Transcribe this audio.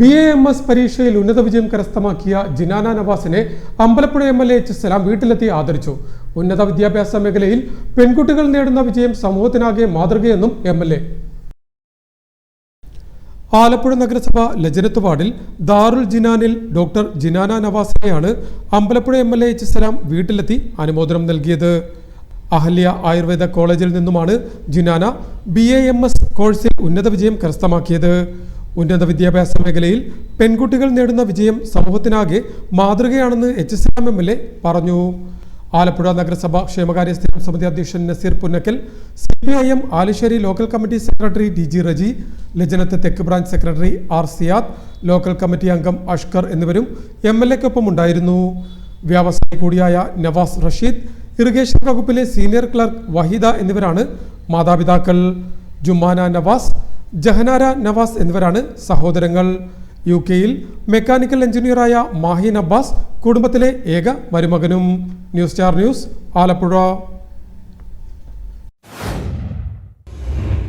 B A M S പരീക്ഷയിൽ ഉന്നത വിജയം കരസ്ഥമാക്കിയ Jinana നവാസിനെ Ambalappuzha M L A H Salam വീട്ടിലെത്തി ആദരിച്ചു. ഉന്നത വിദ്യാഭ്യാസ മേഖലയിൽ പെൺകുട്ടികൾ നേടുന്ന വിജയം സമൂഹത്തിനാകെ മാതൃകയെന്നും എം എൽ എ. ആലപ്പുഴ നഗരസഭ ലജനത്ത് വാർഡിൽ ദാറുൽ ജിനാനിൽ doctor Jinana നവാസിനെയാണ് Ambalappuzha M L A H Salam വീട്ടിലെത്തി അനുമോദനം നൽകിയത്. അഹല്യ ആയുർവേദ കോളേജിൽ നിന്നുമാണ് Jinana B A M S കോഴ്സിൽ ഉന്നത വിജയം കരസ്ഥമാക്കിയത്. ഉന്നത വിദ്യാഭ്യാസ മേഖലയിൽ പെൺകുട്ടികൾ നേടുന്ന വിജയം സമൂഹത്തിനാകെ മാതൃകയാണെന്ന് H S M L A പറഞ്ഞു. ആലപ്പുഴ നഗരസഭ ക്ഷേമകാര്യ സ്ഥിരം സമിതി അധ്യക്ഷൻ Nazeer Punnakkal C P I M Alusseri local committee secretary D G Reji Lajanath തെക്ക് branch secretary R Siyad local committee അംഗം അഷ്കർ എന്നിവരും എം എൽ എക്കൊപ്പം ഉണ്ടായിരുന്നു. വ്യവസായി കൂടിയായ നവാസ് റഷീദ് ഇറിഗേഷൻ വകുപ്പിലെ സീനിയർ ക്ലർക്ക് വഹീദ എന്നിവരാണ് മാതാപിതാക്കൾ. ജുമാന നവാസ് ജഹനാര നവാസ് എന്നിവരാണ് സഹോദരങ്ങൾ. യു കെയിൽ മെക്കാനിക്കൽ എഞ്ചിനീയറായ മാഹിൻ അബ്ബാസ് കുടുംബത്തിലെ ഏക മരുമകനും. News star news Alappuzha.